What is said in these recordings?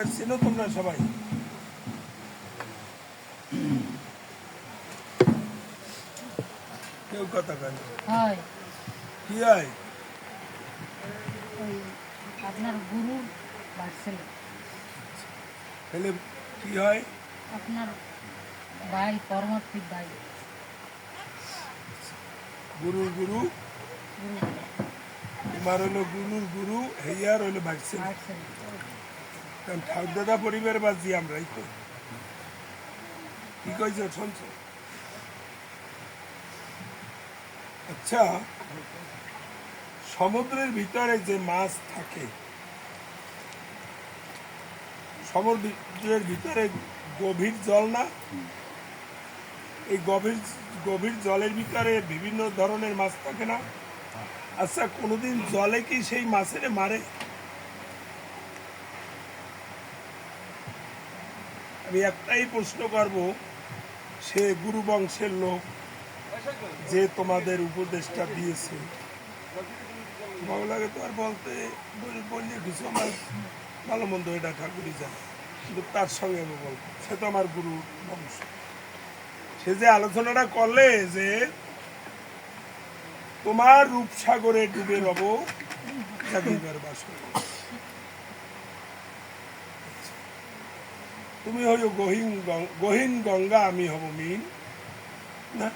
চেনো তোমরা সবাই? কেউ কথা কেন কি হয়? আপনার তাহলে কি হয়? আপনার ভাই পরমাত্মিক ভাই। গুরুর গুরু? গুরু। তোমার হলো গুরুর গুরু হেয়ার হলো ভাগছেন কারণ ঠাকুর দাদা পরিবার বাজি আমরাই কি আচ্ছা সমুদ্রের ভিতরে যে মাছ থাকে, সমুদ্রের ভিতরে গভীর জল না? এই গভীর গভীর জলের ভিতরে বিভিন্ন ধরনের মাছ থাকে না? আচ্ছা কোনোদিন জলে কি সেই মাছের মারে? আমি একটাই প্রশ্ন করব, সে গুরু বংশের লোক যে তোমাদের উপদেশটা দিয়েছে। লাগে তো আর বলতে, বল- বললে কিছু আমার ভালো মন্দ এটা ঠাকুরই জানে। কিন্তু তার সঙ্গে আমি বলব, সে তো আমার গুরু বংশ। সে যে আলোচনাটা করলে যে তোমার রূপসাগরে ডুবে রব জাগিবার বাসন তুমি হইল গহীন গহীন গঙ্গা আমি হব মিন। না?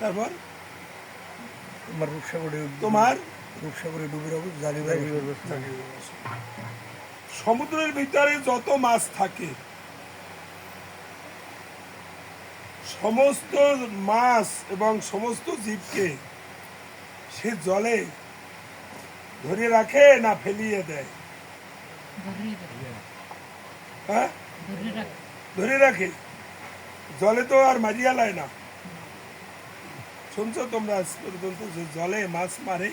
তারপর? আমার রূপসাগরে তোমার? রূপসাগরে ডুবে রব জালিবাই সমুদ্রের ভিতরে যত মাছ থাকে সমস্ত মাছ এবং সমস্ত জীবকে সে জলে ধরে রাখে না ফেলিয়ে দেয়। হ্যাঁ? ধরে রাখে। জলে তো আর মারিয়া লায় না। শুনছো তোমরা পর্যন্ত যে জলে মাছ মারে?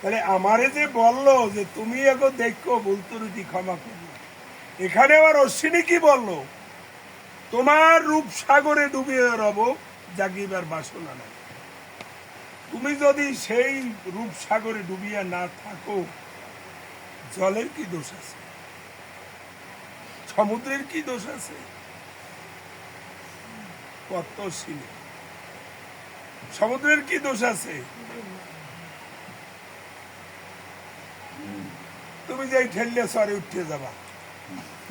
তাহলে আমারে যে বলল যে তুমি এখন দেখো বলতো রুটি ক্ষমা করো। এখানে আবার অশ্বিনী কি বলল? তোমার রূপ সাগরে ডুবিয়ে রব, জাগিবার বাসনা নাই। তুমি যদি সেই রূপ সাগরে ডুবিয়া না থাকো, জলের কি দোষ আছে? সমুদ্রের কি দোষ আছে? কত ছিল সমুদ্রের কি দোষ আছে? তুমি যে ঠেললে সরে উঠে যাবা।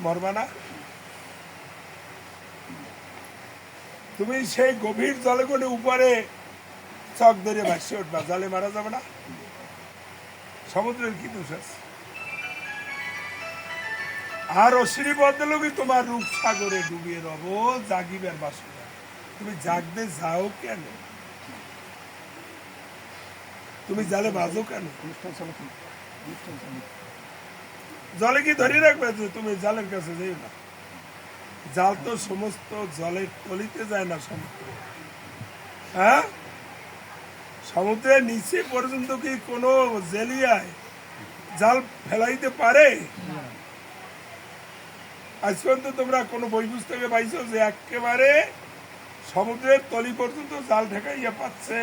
মরবা না। তুমি সেই গভীর জলে করে উপরে চক ধরে ভাসে উঠবা। জলে মারা যাবে না। সমুদ্রের কি দোষ আছে? আর অশ্বিনী বদলবি তোমার রূপ সাগরে ডুবিয়ে রব, জাগিবার বাসনা। তুমি জাগতে যাও কেন? তুমি জালে বাজো কেন? জলে কি ধরে রাখবে তুমি জালের কাছে যাই না? জাল তো সমস্ত জলের তলিতে যায় না সমুদ্রে। হ্যাঁ? সমুদ্রের নিচে পর্যন্ত কি কোনো জেলিয়ায় জাল ফেলাইতে পারে? আজ পর্যন্ত তোমরা কোনো বই পুস্তকে পাইছো যে একেবারে সমুদ্রের তলি পর্যন্ত জাল ঠেকাইয়া পাচ্ছে।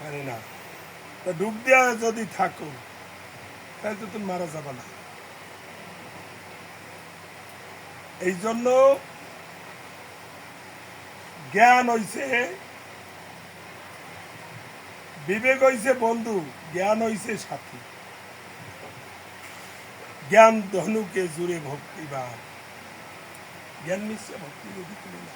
পারে না। তা ডুব দেওয়া যদি থাকো তাহলে তো তুমি মারা যাবে না। এই জন্য জ্ঞান হইছে বিবেক হইছে বন্ধু। জ্ঞান হইছে সাথী। জ্ঞান ধনুকে জুড়ে ভক্তি বা জ্ঞান মিশছে ভক্তি তুমি না।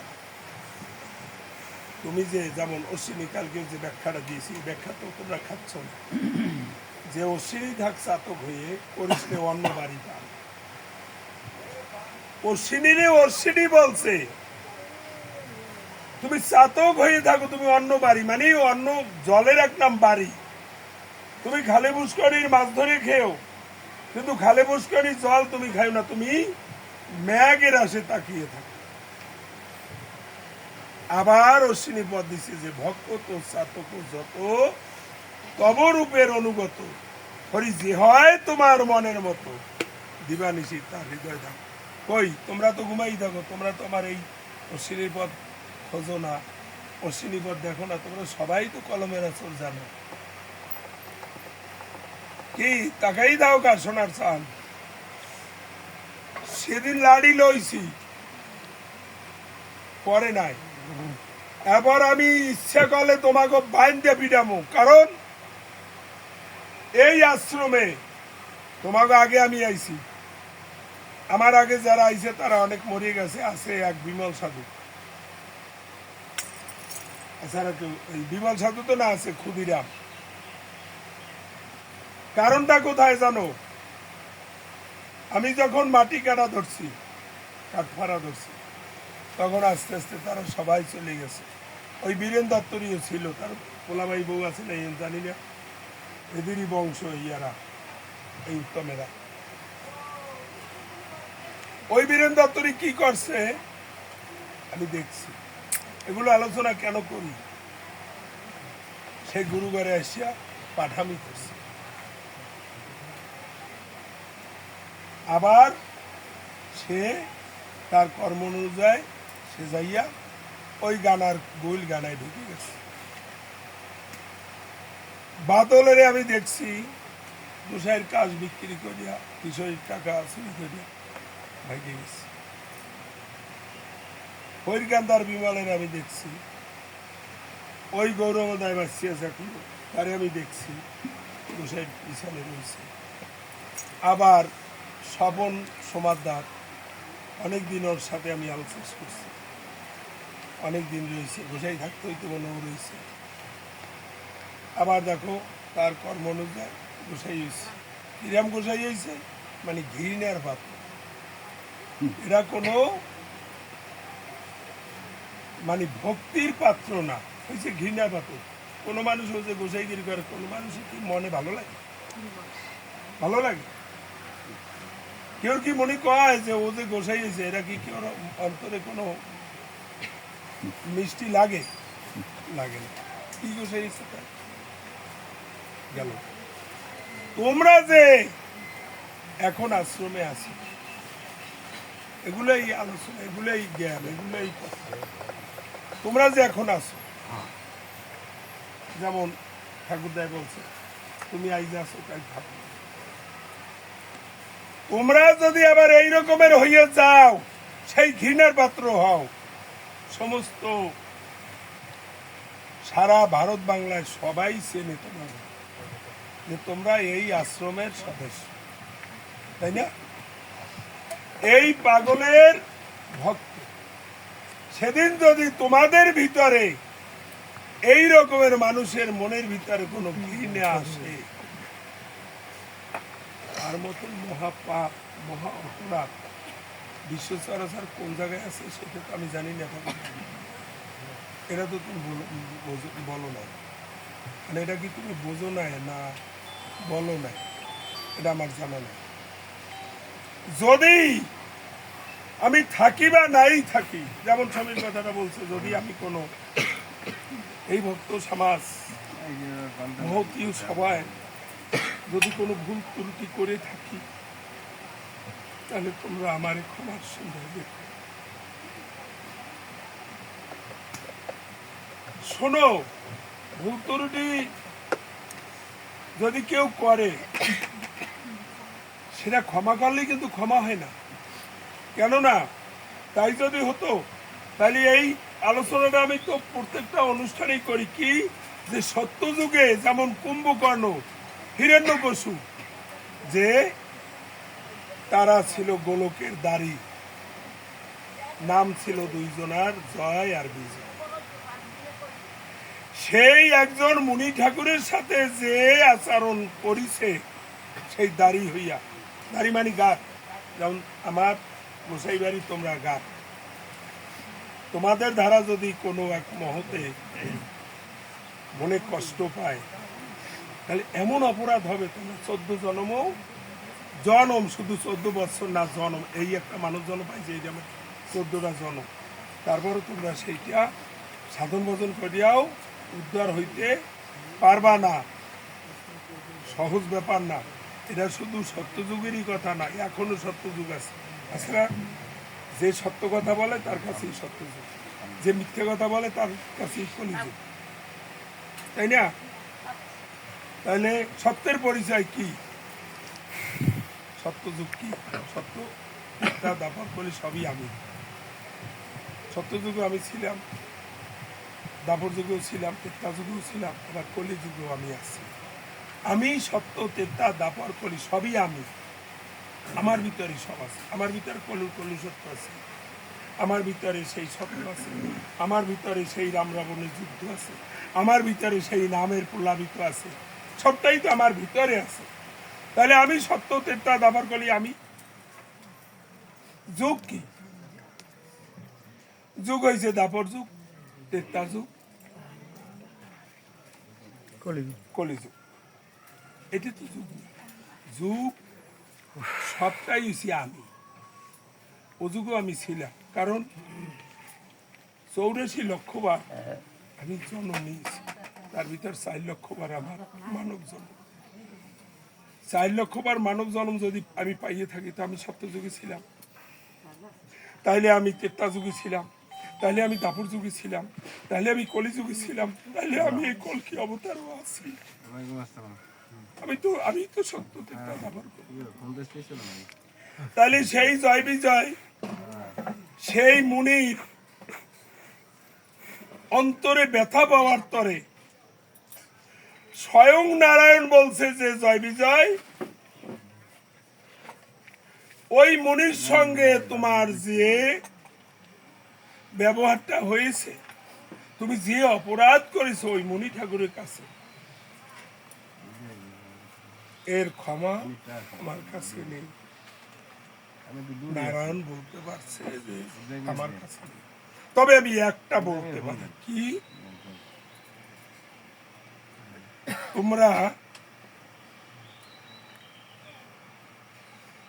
তুমি যে যেমন অশ্বিনী, কালকে যে ব্যাখ্যাটা দিয়েছি ব্যাখ্যা তোমরা খাচ্ছ না। যে অশ্বিনী থাক চাতক হয়ে করিস অন্য বাড়ি পান অশ্বিনীরে অশ্বিনী বলছে, তুমি চাতক হয়ে থাকো, তুমি অন্য বাড়ি। মানে অন্য জলের এক নাম বাড়ি। তুমি খালে পুষ্করির মাছ ধরে খেও। কিন্তু খালে পুষ্করির জল তুমি খাও না, তুমি ম্যাগের আসে তাকিয়ে থাকো। আবার অশ্বিনী পদ দিছে যে, ভক্ত তো চাতক যত, তব রূপের অনুগত। হরি যে হয় তোমার মনের মতো। দিবানিশি তার হৃদয় থাকো কই, তোমরা তো ঘুমাই থাকো, তোমরা তো আমার এই অশ্বিনীর পদ খোঁজো না। অশ্বিনী পদ দেখো না, তোমরা সবাই তো কলমের আসর জানো। কি, তাকাই দাও কার সোনার চান সেদিন লাড়ি লইছি, পরে নাই। এবার আমি ইচ্ছা করলে তোমাকে বাইন্দে পিটামো কারণ এই আশ্রমে তোমাকে আগে আমি আইছি। আমার আগে যারা আইছে, তারা অনেক মরে গেছে, আছে এক বিমল সাধু। এই বিমল সাধু তো না, আছে ক্ষুদিরাম। কারণটা কোথায় জানো? আমি যখন মাটি কাটা ধরছি, কাঠ ফাড়া ধরছি, তখন আস্তে আস্তে তারা সবাই চলে গেছে। ওই বীরেন দত্তরীও ছিল, তার পোলাবাই বউ আছে না জানি না। এদেরই বংশ, ইয়ারা, এই উত্তমেরা। ওই বীরেন দত্তরী কি করছে? আমি দেখছি। এগুলো আলোচনা কেন করি? সে গুরুবারে আসিয়া পাঠামি করছে। আবার সে তার কর্ম অনুযায়ী সে যাইয়া ওই গানার গোল গানায় ঢুকে গেছে। বাদলের আমি দেখছি, দুসাইয়ের কাজ বিক্রি করিয়া কিশোরীর টাকা চুরি করিয়া ভাগে গেছে। হরিকান্দার বিমলের আমি দেখছি, ওই গৌরবদায় বাঁচি আছে এখন, তারে আমি দেখছি, দুসাইয়ের পিছনে রয়েছে। আবার স্বপন সমাদার, অনেক দিন ওর সাথে আমি আলোচনা করছি। অনেক দিন রয়েছে, গোসাই থাকতে হইতে মনে রয়েছে। আবার দেখো, তার কর্ম অনুযায়ী গোসাই হয়েছে কিরাম গোসাই হয়েছে মানে ঘৃণার পাত্র এরা কোনো মানে ভক্তির পাত্র না। হয়েছে ঘৃণার পাত্র কোনো মানুষ হচ্ছে গোসাইগিরি করে কোনো মানুষের কি মনে ভালো লাগে? ভালো লাগে? কেউ কি মনে কয় যে ও যে গোসাই এরা কি কেউ অন্তরে কোনো মিষ্টি লাগে? লাগে না। কি গোসাই হয়েছে? গেল। তোমরা যে এখন আশ্রমে আছো, এগুলোই আলোচনা, এগুলোই জ্ঞান, এগুলোই তোমরা যে এখন আছো, যেমন ঠাকুরদায় বলছে, তুমি আইজে আছো তাই থাকো তোমরা যদি আবার এই রকমের হইয়ে যাও, সেই ঘৃণার পাত্র হও। সমস্ত সারা ভারত বাংলায় সবাই চেনে তোমাকে যে তোমরা এই আশ্রমের সদস্য তাই না? এই পাগলের ভক্ত। সেদিন যদি তোমাদের ভিতরে এই রকমের মানুষের মনের ভিতরে কোনো ঘৃণা আসে তার মতন মহাপাপ মহা অপরাধ। বিশ্ব চরাচর কোন জায়গায় আছে সেটা তো আমি জানি না। এটা তো তুমি বলো- না মানে এটা কি তুমি বোঝো না না বলো না এটা আমার জানা নাই। যদি আমি থাকি বা নাই থাকি যেমন স্বামীর কথাটা বলছে যদি আমি কোনো এই ভক্ত সমাজ মহতীয় সবাই যদি কোনো ভুল ত্রুটি করে থাকি, তাহলে তোমরা আমার ক্ষমার সুন্দর দেখো। শোনো, ভুল ত্রুটি যদি কেউ করে, সেটা ক্ষমা করলেই কিন্তু ক্ষমা হয় না। কেননা, তাই যদি হতো, তাহলে এই আলোচনাটা আমি তো প্রত্যেকটা অনুষ্ঠানেই করি। কি? যে সত্যযুগে যেমন কুম্ভকর্ণ হিরণ্যকশু যে তারা ছিল গোলকের দাড়ি। নাম ছিল দুইজনার জয় আর বিজয়। সেই একজন মুনি ঠাকুরের সাথে যে আচরণ করিছে, সেই দাড়ি হইয়া। দাড়ি মানে গাছ যেমন আমার গোসাই বাড়ি, তোমরা গাছ তোমাদের ধারা যদি কোনো এক মহতে মনে কষ্ট পায় তাহলে এমন অপরাধ হবে, তোমরা চোদ্দ জনমও জনম, শুধু চোদ্দ বছর না, জনম। এই একটা মানুষ জন্ম পাইছে, এই যেমন চোদ্দটা জনম। তারপরে তোমরা সেইটা সাধন ভোজন করিয়াও উদ্ধার হইতে পারবা না। সহজ ব্যাপার না। এটা শুধু সত্যযুগেরই কথা না, এখনও সত্যযুগ আছে। আসলে যে সত্য কথা বলে, তার কাছেই সত্যযুগ। যে মিথ্যে কথা বলে, তার কাছে কলিযুগ। তাই না? তাহলে সত্যের পরিচয় কি? সত্য যুগ কি? সত্য মিথ্যা দাপট বলে সবই আমি। সত্য যুগে আমি ছিলাম দাপর যুগেও ছিলাম, তেত্তা যুগেও ছিলাম, আবার কলি যুগেও আমি আছি। আমি সত্য, তেত্তা দাপর কলি সবই আমি। আমার ভিতরে সব আছে। আমার ভিতরে কলু কলু সত্য আছে। আমার ভিতরে সেই সত্য আছে। আমার ভিতরে সেই রাম রাবণের যুদ্ধ আছে। আমার ভিতরে সেই নামের প্রলাপিত আছে। সবটাই তো আমার ভিতরে আছে। তাহলে আমি সত্য তেত্তা দাবার কলি আমি? যুগ কি? যুগ হয়েছে দাপর যুগ তেত্তা যুগ। কলিযুগ। এটি তো যুগ যুগ সবটাই হচ্ছে আমি। ও যুগও আমি ছিলাম। কারণ চৌরাশি লক্ষবার আমি জন্ম নিয়েছি। তার ভিতর চার লক্ষবার আমার মানব জন্ম। চার লক্ষবার মানব জন্ম যদি আমি পাইয়ে থাকি তো আমি সপ্ত ছিলাম। তাইলে আমি তেত্তা যুগে ছিলাম। তাহলে আমি দাপুর যুগে ছিলাম। তাহলে আমি কলি যুগে ছিলাম। তাহলে আমি এই কলকি অবতারও আছি? আমি তো আমি তো সত্য তেত্তা নাকি? তাহলে সেই জয় বিজয় সেই মুনির অন্তরে ব্যথা পাওয়ার তরে স্বয়ং নারায়ণ বলছে যে, জয় বিজয়। ওই মুনির সঙ্গে তোমার যে ব্যবহারটা হয়েছে, তুমি যে অপরাধ করেছ ওই মুনি ঠাকুরের কাছে, এর ক্ষমা আমার কাছে নেই। নারায়ণ বলতে পারছে যে, আমার কাছে। তবে আমি একটা বলতে পারি। কি? তোমরা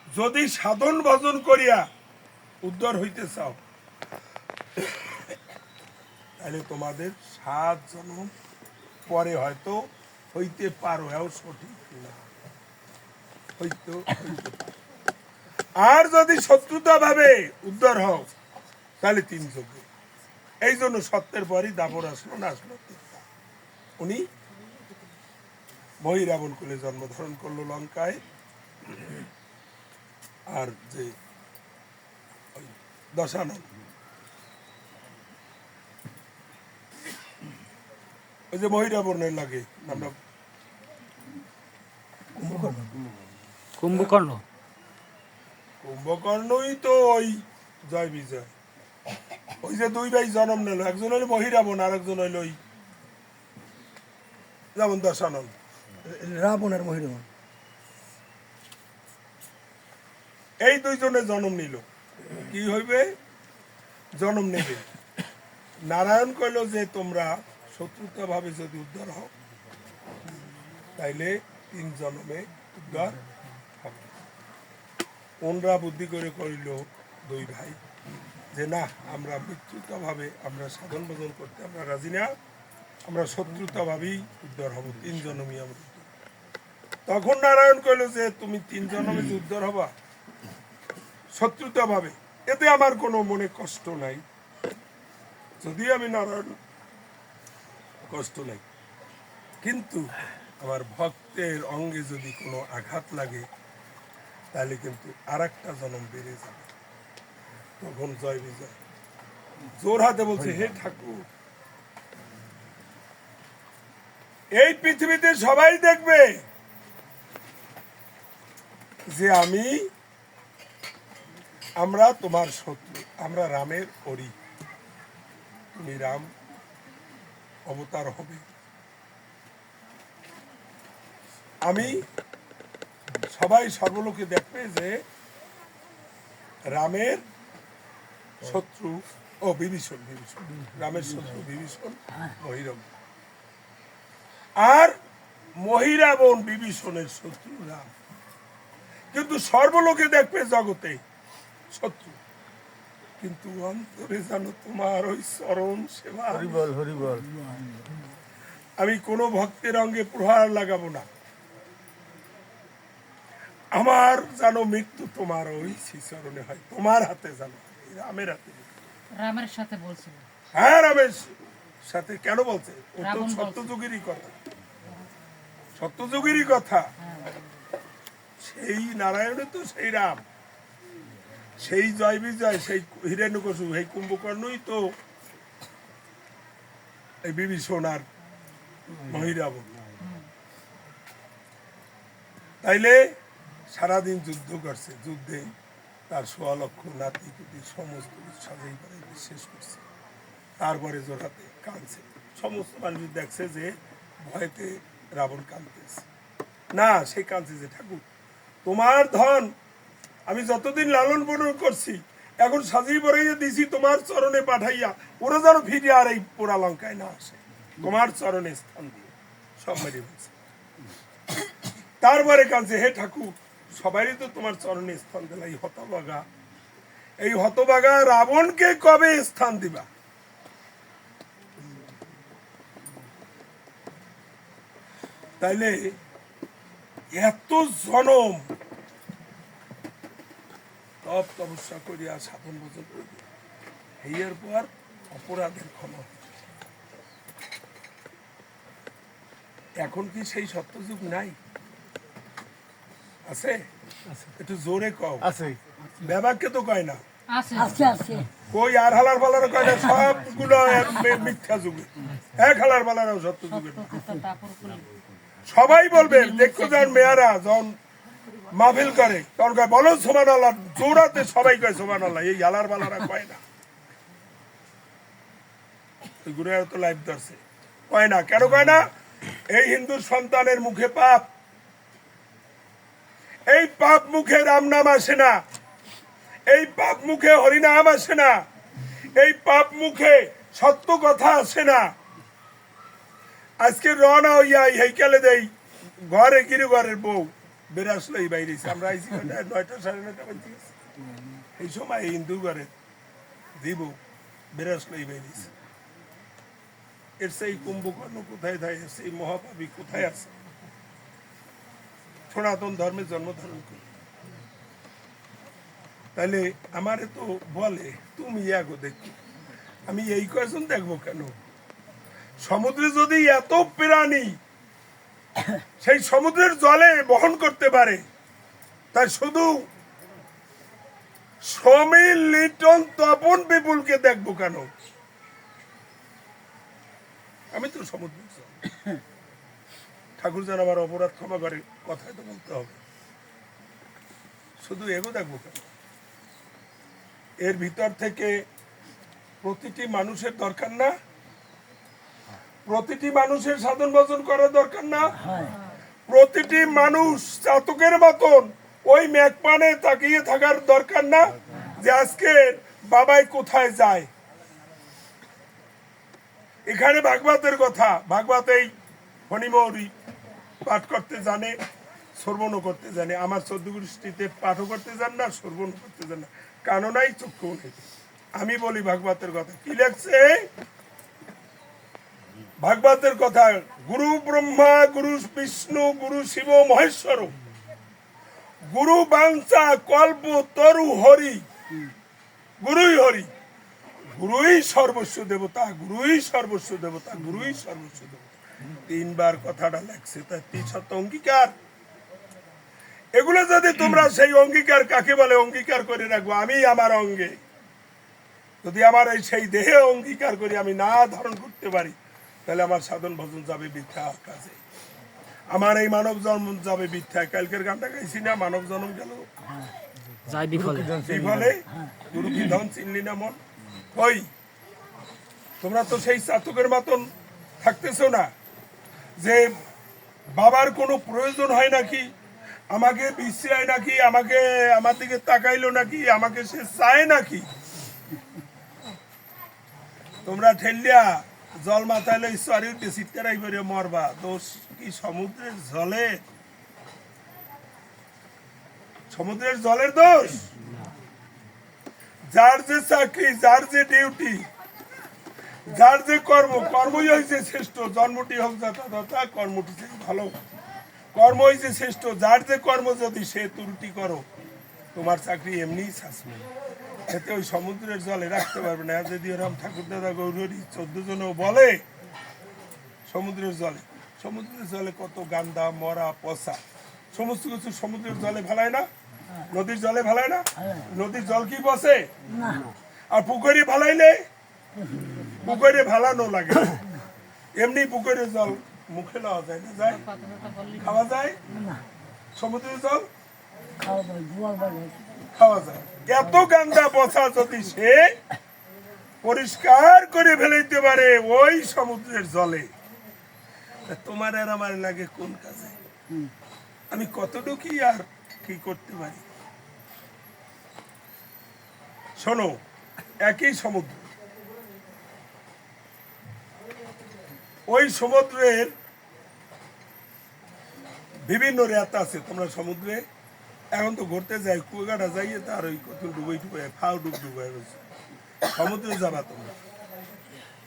যদি সাধন ভজন করিয়া উদ্ধার হইতে চাও, তাহলে তোমাদের সাত জন্ম পরে হয়তো হইতে পারো, এও সঠিক না হইতো আর যদি শত্রুতা ভাবে উদ্ধার হও, তাহলে তিন যজ্ঞ এই জন্য সত্যের পরই দাপর আসলো না আসলো উনি বহিরাবণ কুলে জন্মধারণ করল লঙ্কায়। আর যে দশানন। ওই যে মহিরাবণের লাগে আমরা কুম্ভকর্ণ। কুম্ভকর্ণই তো ওই জয় বিজয়। ওই যে দুই ভাই জন্ম নিল একজন হইল মহিরাবণ আর একজন হইল ওই যেমন দশানন। রাবণ আর মহিরমন এই দুইজনে জন্ম নিল। কি হইবে? জন্ম নেবে। নারায়ণ কইল যে তোমরা শত্রুতা ভাবে যদি উদ্ধার হও, তাইলে তিন জন্মে উদ্ধার হবে। ওনরা বুদ্ধি করে করিল দুই ভাই, যে না, আমরা মৃত্যুতা ভাবে আমরা সাধন ভজন করতে আমরা রাজি না, আমরা শত্রুতা ভাবেই উদ্ধার হব, তিন জন্মই আমরা। তখন নারায়ণ কইল যে, তুমি তিন জন্মে যে উদ্ধার হবা? শত্রুতা ভাবে এতে আমার কোনো মনে কষ্ট নাই। যদি আমি নারায়ণ, কষ্ট নাই। কিন্তু আমার ভক্তের অঙ্গে যদি কোনো আঘাত লাগে, তাহলে কিন্তু আর একটা জনম বেড়ে যাবে। তখন জয় বিজয়। জোর হাতে বলছে, হে ঠাকুর, এই পৃথিবীতে সবাই দেখবে। যে আমি, আমরা তোমার শত্রু, আমরা রামের করি তুমি রাম, অবতার হবে। আমি সবাই সর্বলোকে দেখবে যে রামের শত্রু ও বিভীষণ বিভীষণ, রামের শত্রু, বিভীষণ মহিরম আর মহিরাবণ বিভীষণের শত্রু রাম। কিন্তু সর্বলোকে দেখবে জগতে শত্রু। কিন্তু অন্তরে জানো তোমার ওই চরণ সেবা। হরিবল হরিবল আমি কোনো ভক্তের অঙ্গে প্রহার লাগাবো না। আমার জানো মৃত্যু তোমার ওই শ্রীচরণে হয়। তোমার হাতে জানো রামের হাতে। রামের সাথে বলছিল। হ্যাঁ রামের সাথে কেন বলছে। সত্যযুগেরই কথা। সত্যযুগেরই কথা। সেই নারায়ণে তো সেই রাম। সেই জয় বিজয়, সেই হিরণ্যকশু সেই কুম্ভকর্ণই তো এই বিভীষণ আর মহিরাব তাইলে সারাদিন যুদ্ধ করছে, যুদ্ধে তার সোয়া লক্ষ নাতি কুটি সমস্ত সাজাই করে শেষ করছে। তারপরে জোড়াতে কাঁদছে। সমস্ত মানুষ দেখছে যে ভয়তে রাবণ কাঁদতেছে। না, সে কাঁদছে যে ঠাকুর তোমার ধন আমি যতদিন লালন পালন করছি, এখন সাজিয়ে পড়াইয়া দিছি তোমার চরণে পাঠাইয়া। ওরা যেন ফিরে আর এই পোড়া লঙ্কায় না আসে। তোমার চরণে স্থান দিয়ে। সব মেরে বলছে তারপরে কাঁদছে, হে ঠাকুর, সবারই তো তোমার চরণে স্থান দিলা, এই হতবাগা এই হতবাগা রাবণকে কবে স্থান দিবা? তাইলে এত জনম। তপ তপস্যা করিয়া সাধন ভোজন হেয়ের পর অপরাধের ক্ষমা এখন কি সেই সত্যযুগ নাই? আছে? একটু জোরে কও। আছে। তো কয় না? আছে। আছে আছে। কই আর হালার পালার কয় না? সবগুলো এক মিথ্যা যুগে। এক হালার পালারও সত্য যুগে সবাই বলবে দেখো যান মেয়ারা, যখন মাহফিল করে, তখন কয়, বলো সোমান আল্লাহ জোরাতে সবাই কয় সোমান আল্লাহ এই হালার পালারা কয় না। গুরুরা তো লাইভ ধরছে। কয় না, কেন কয় না? এই সন্তানের মুখে পাপ। এই পাপ মুখে রাম নাম আসে না। এই পাপ মুখে হরিনাম আসে না। এই পাপ মুখে সত্য কথা আসে না। আজকে রওনা হইয়া হেইকালে দেই, ঘরে গিরি ঘরের বউ বেরাসলো এই বাইরে। আমরা আইসি নয়টা, সাড়ে নয়টা বাজে এই সময় হিন্দু ঘরে দিব বেরাসলো এই বাইরে। এর সেই কুম্ভকর্ণ কোথায় থাকে, সেই মহাপাবী কোথায় আছে? সনাতন ধর্মে জন্ম ধারণ করে। তাহলে আমারে তো বলে, তুমি ইয়াগো দেখো। আমি এই কয়েকজন দেখব কেন? সমুদ্রে যদি এত প্রাণী সেই সমুদ্রের জলে বহন করতে পারে, তাই শুধু সমীর লিটন, তপন, বিপুলকে দেখব কেন? আমি তো সমুদ্র ঠাকুর যেন আমার অপরাধ ক্ষমা করে কথাই তো বলতে হবে। শুধু এগো দেখব কেন? এর ভিতর থেকে প্রতিটি মানুষের দরকার না প্রতিটি মানুষের সাধন ভজন করা দরকার না। প্রতিটি মানুষ চাতকের মতন ওই ম্যাকপানে তাকিয়ে থাকার দরকার না যে আজকে বাবাই কোথায় যায়। এখানে ভাগবতের কথা ভাগবত এই ফণিমৌরি পাঠ করতে জানে শ্রবণও করতে জানে আমার চোদ্দ গোষ্ঠীতে পাঠও করতে জান না শ্রবণ করতে জান না। কানো নাই চক্ষু নেই। আমি বলি ভাগবতের কথা কি লেখছে? ভাগবতের কথা, গুরু ব্রহ্মা, গুরু বিষ্ণু, গুরু শিব মহেশ্বর গুরু বাঞ্চা কল্প, তরু, হরি। গুরুই হরি। গুরুই সর্বস্ব দেবতা, গুরুই সর্বস্ব দেবতা, গুরুই সর্বস্ব দেবতা। তিনবার কথাটা লেখছে, তাই তিন শত অঙ্গীকার। এগুলো যদি তোমরা সেই অঙ্গীকার কাকে বলে, অঙ্গীকার করে রাখব? আমি আমার অঙ্গে। যদি আমার এই সেই দেহে অঙ্গীকার করি, আমি না ধারণ করতে পারি তাহলে আমার সাধন ভজন যাবে মিথ্যা কাজে আমার এই মানব জন্ম যাবে মিথ্যা কালকের গানটা গাইছি না মানব জন্ম গেল। যাই বিফলে। বিফলে গুরু কি ধন চিনলি না মন। ওই তোমরা তো সেই চাতকের মতন থাকতেছো না। যে বাবার কোনো প্রয়োজন হয় নাকি? আমাকে বিশ্রায় নাকি? আমাকে আমার দিকে তাকাইলো নাকি? আমাকে সে চায় নাকি? তোমরা ঠেলিয়া জল মাথায় শরীরকে চিৎকারাই করে মরবা। দোষ কি সমুদ্রের জলে? সমুদ্রের জলের দোষ? যার যে চাকরি, যার যে ডিউটি, যার যে কর্ম, কর্মই হয়েছে শ্রেষ্ঠ। জন্মটি হোক যথাযথা, কর্মটি ভালো। কর্ম হয়েছে শ্রেষ্ঠ, যার যে কর্ম যদি সে ত্রুটি করো, তোমার চাকরি এমনিই শাসবে এতে ওই সমুদ্রের জলে রাখতে পারবে না। যদি রাম ঠাকুর দাদা গৌরী চোদ্দ জনও বলে সমুদ্রের জলে সমুদ্রের জলে কত গান্দা মরা পচা সমস্ত কিছু সমুদ্রের জলে ফেলায় না? নদীর জলে ফেলায় না? নদীর জল কি বসে আর পুকুরে ফেলাইলে? পুকুরে ফেলানো লাগে এমনি পুকুরের জল মুখে নেওয়া যায় না যায়? খাওয়া যায়? সমুদ্রের জল? খাওয়া বাড়ে এত গান্দা পচা যদি সে পরিষ্কার করে ফেলে দিতে পারে ওই সমুদ্রের জলে তোমার আর আমার লাগে কোন কাজে? আমি কতটুকু আর কি করতে পারি? শোনো, একই সমুদ্র। ওই সমুদ্রের বিভিন্ন রেত আছে, তোমরা সমুদ্রে এখন তো ঘুরতে যাই কুয়াকাটা যাইয়ে তার ওই কত ডুবাই ডুবাই, ফাও ডুব ডুবাই রয়েছে সমুদ্রে যাবা তোমরা।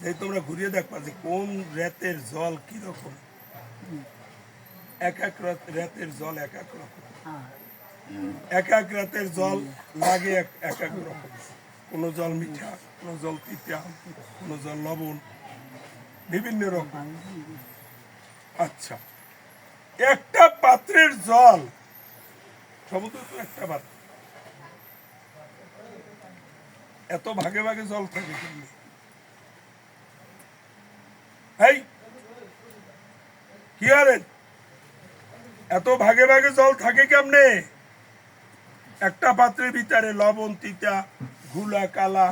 যে তোমরা ঘুরিয়ে দেখবা যে কোন রেতের জল কি রকম এক এক রাত- রেতের জল এক এক রকম। এক এক রাতের জল লাগে এক এক রকম। কোনো জল মিঠা, কোনো জল তিতা, কোনো জল লবণ, বিভিন্ন রকম। আচ্ছা। একটা পাত্রের জল সমুদ্র তো একটা এত ভাগে ভাগে জল থাকে এই কি আরে? এত ভাগে ভাগে জল থাকে কেমনে? একটা পাত্রের ভিতরে লবণ, তিতা ঘুলা কালা।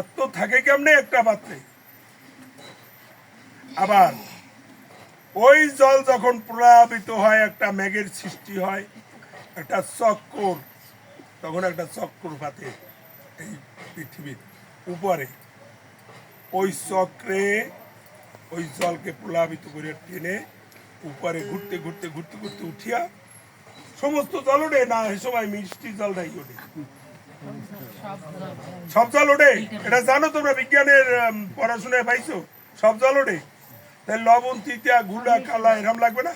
এত থাকে কেমনে একটা পাত্রে? আবার ওই জল যখন প্লাবিত হয়, একটা মেঘের সৃষ্টি হয়, একটা চক্কর, তখন একটা চক্কর পাতে এই পৃথিবীর উপরে। ওই চক্রে ওই জলকে প্লাবিত করে টেনে উপরে ঘুরতে ঘুরতে ঘুরতে ঘুরতে উঠিয়া সমস্ত জল ওঠে। না এই সময় মিষ্টি জল নাই ওঠে। সব জল ওঠে। এটা জানো তোমরা, বিজ্ঞানের পড়াশোনায় পাইছো? সব জল ওঠে। লবণ তিতা ঘুলা কালা এরম লাগবে না?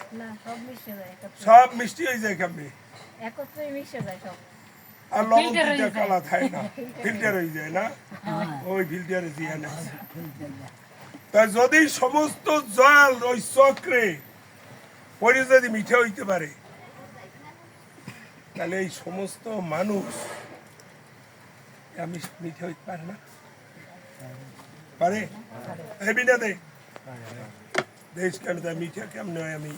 সব মিষ্টি হয়ে যায় কেমনি? আর লবণ তিতা কালা থাকে না। ফিল্টার হয়ে যায় না? ওই ফিল্টারে দিয়ে না। তা যদি সমস্ত জল ওই চক্রে পরে যদি মিঠে হইতে পারে তাহলে এই সমস্ত মানুষ আমি মিঠে হইতে পারে না? পারে? এই বিনা দে? দেশ কেন মিঠা কেমন হয় আমি